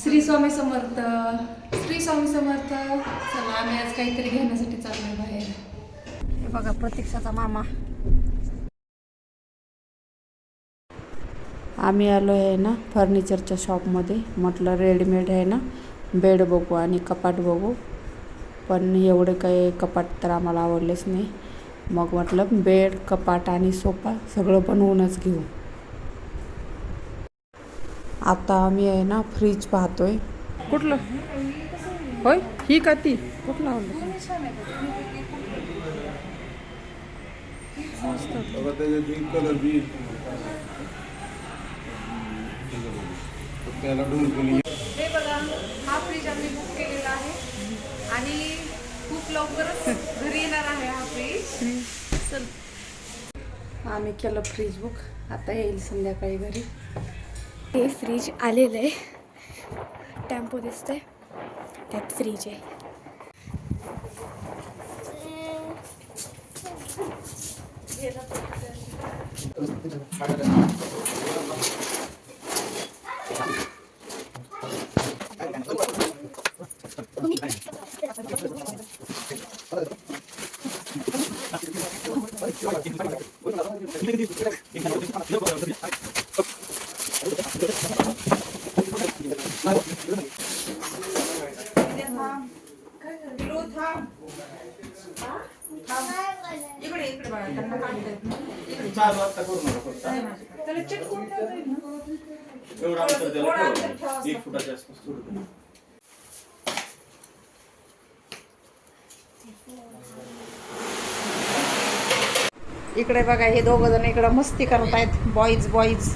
श्री स्वामी समर्थ. श्री स्वामी समर्थ. चला आम्ही आज काहीतरी घेण्यासाठी चाललोय बाहेर. हे बघा प्रतीक्षाचा मामा. आम्ही आलो आहे ना फर्निचरच्या शॉपमध्ये. म्हटलं रेडीमेड आहे ना बेड बघू आणि कपाट बघू. पण एवढे काही कपाट तर आम्हाला आवडलेच नाही. मग म्हटलं बेड कपाट आणि सोफा सगळं बनवूनच घेऊ. आता आम्ही आहे ना फ्रीज पाहतोय. कुठलं? होय? ही का ती? कुठलं हे बघा हा फ्रीज आम्ही बुक केलेला आहे. आणि खूप लवकरच घरी येणार आहे हा फ्रीज चल. आम्ही केलं फ्रीज बुक आता येईल संध्याकाळी घरी. हे फ्रीज आलेलं आहे. टेम्पो दिसतंय. त्यात फ्रीज आहे. एवढा अंतर त्याला ठेवा. एक फुटाच्या आसपास इकडे बघा हे दोघ जण इकडे मस्ती करत आहेत बॉईज बॉईज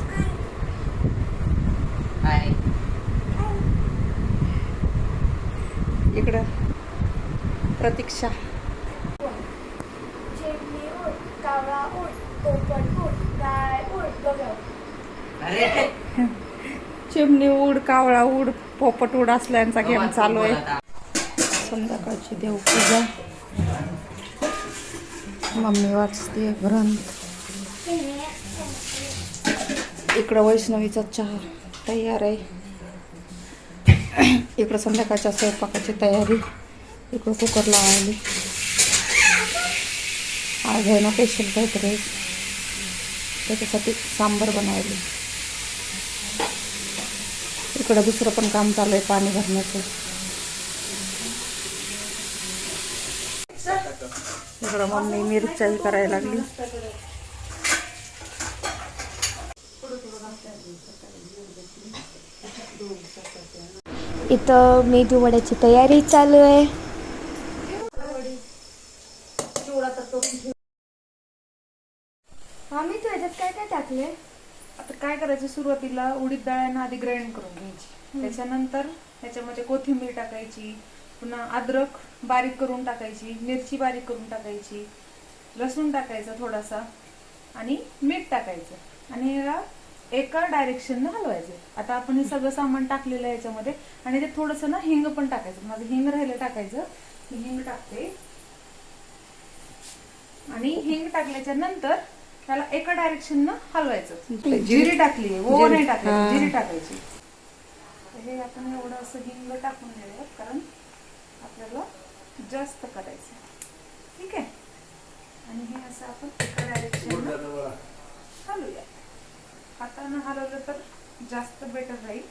इकडं प्रतीक्षा. चिमणी उड कावळा उड पोपट उड असल्यांचा गेम चालू आहे. संध्याकाळची देवपूजा. मम्मी वाचते ग्रंथ. इकडं वैष्णवीचा चहा तयार आहे. इकडं संध्याकाळच्या स्वयंपाकाची तयारी. इकडं कुकर लावायली. आज आहे ना स्पेशल काहीतरी. त्याच्यासाठी सांबर बनवायली. इकडं दुसरं पण काम चालू आहे पाणी भरण्याचं. इकडं मम्मी मिरच्याही करायला लागली. इथं मेदू वड्याची तयारी चालू आहे. आम्ही तू याच्यात काय काय टाकले आता काय करायचं सुरुवातीला? उडीद डाळ्यांना आधी ग्राइंड करून घ्यायची. त्याच्यानंतर त्याच्यामध्ये कोथिंबीर टाकायची पुन्हा अद्रक बारीक करून टाकायची मिरची बारीक करून टाकायची लसूण टाकायचा थोडासा आणि मीठ टाकायचं. आणि याला एका डायरेक्शननं हलवायचं. आता आपण हे सगळं सामान टाकलेलं आहे याच्यामध्ये. आणि ते थोडंसं ना हिंग पण टाकायचं. माझं हिंग राहिलं टाकायचं. मी हिंग टाकते. आणि हिंग टाकल्याच्या नंतर त्याला एका डायरेक्शन हलवायचं. जिरी टाकली ओव्हर नाही टाकायची जिरी टाकायची. तर हे आपण एवढं असं हिंग टाकून घेऊया कारण आपल्याला जास्त करायचं ठीक आहे? आणि हे असं आपण एका डायरेक्शन हलवूया हातानं हलवलं तर जास्त बेटर राहील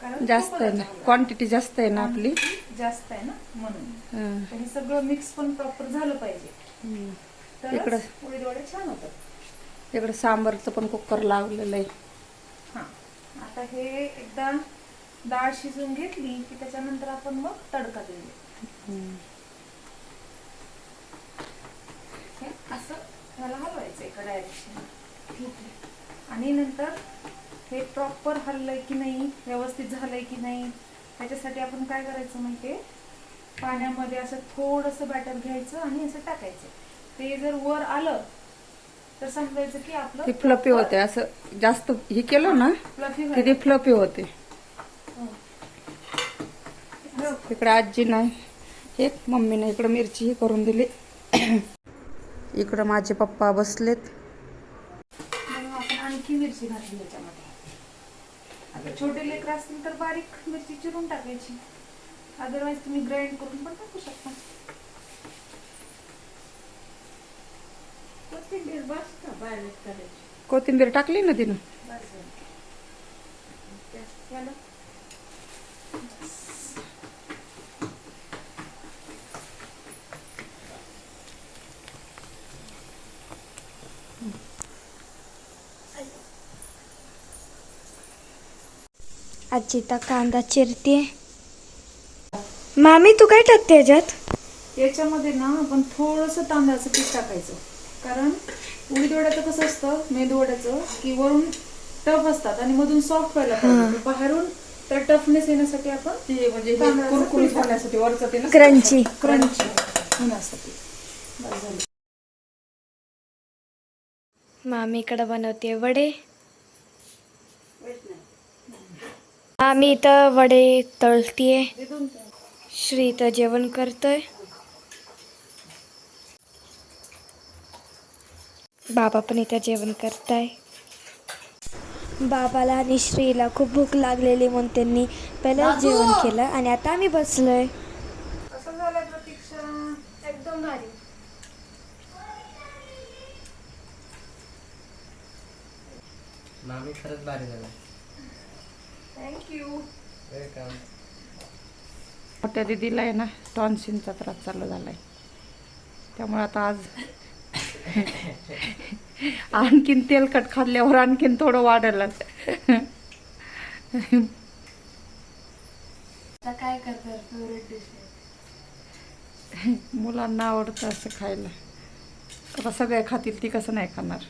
कारण जास्त आहे ना. क्वांटिटी जास्त आहे ना आपली. जास्त आहे ना म्हणून. हं. हे सगळं मिक्स पण प्रॉपर झालं पाहिजे. इकडं- वडे छान होतात. इकडं सांबारचं पण कुकर लावलेलं आहे. हा. आता हे एकदा डाळ शिजून घेतली की त्याच्यानंतर आपण मग तडका देऊया असं ह्याला हलवायचं एका डायरेक्शन आणि नंतर हे प्रॉपर हललंय की नाही व्यवस्थित झालंय की नाही त्याच्यासाठी आपण काय करायचं माहितीये? पाण्यामध्ये असं थोडंसं बॅटर घ्यायचं आणि असं टाकायचं. ते जर वर आलं तर समजायचं की आपलं ती फ्लपी होते असं जास्त हे केलं ना फ्लफी की ती फ्लपी होते इकडे आजी नाही एक मम्मीने इकडं मिरची ही करून दिली. इकडं माझे पप्पा बसलेत. म्हणून आपण आणखी मिरची घातली याच्यामध्ये छोटे लेकर असतील तर बारीक मिरची चिरून टाकायची. अदरवाईज तुम्ही ग्राइंड करून पण टाकू शकता. कोथिंबीर टाकली ना तिनं? आजी तर कांदा चिरते मामी तू काय टाकते याच्यात? याच्यामध्ये ना आपण थोडंसं तांदळाचं पीठ टाकायचं. कारण उडीद वड्याचं कसं असतं मेदू वड्याचं की वरून टफ असतात आणि मधून सॉफ्ट व्हायला पाहिजे. बाहेरून त्या टफनेस येण्यासाठी आपण ते म्हणजे हे तांदळाचं कुरकुरीत पीठ होण्यासाठी वरचं ते ना क्रंची क्रंची होण्यासाठी. बस झालं. मामीकडे बनवते वडे. मामी इथं वडे तळतीये. श्री इथं जेवण करतोय. बाबा पण इथं जेवण करताय. बाबाला आणि श्रीला खूप भूक लागलेली म्हणून त्यांनी पहिलं जेवण केलं आणि आता आम्ही बसलोय. कसं झालं प्रतीक्षा? एकदम भारी. मामी खरंच भारी झाला. थँक्यू वेलकम मोठ्या दिदीला आहे ना टॉन्सिनचा त्रास चालू झालाय. त्यामुळे आता आज आणखीन तेलकट खाल्ल्यावर आणखीन थोडं वाढेल. काय मुलांना आवडतं असं खायला. आता सगळे खातील ती कसं नाही खाणार.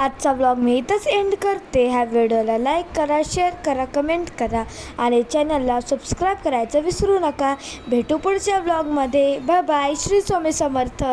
आजचा ब्लॉग मी इथंच एंड करते. ह्या व्हिडिओला लाईक करा शेअर करा कमेंट करा आणि चॅनलला सबस्क्राईब करायचं विसरू नका. भेटू पुढच्या ब्लॉगमध्ये बाय बाय श्री स्वामी समर्थ.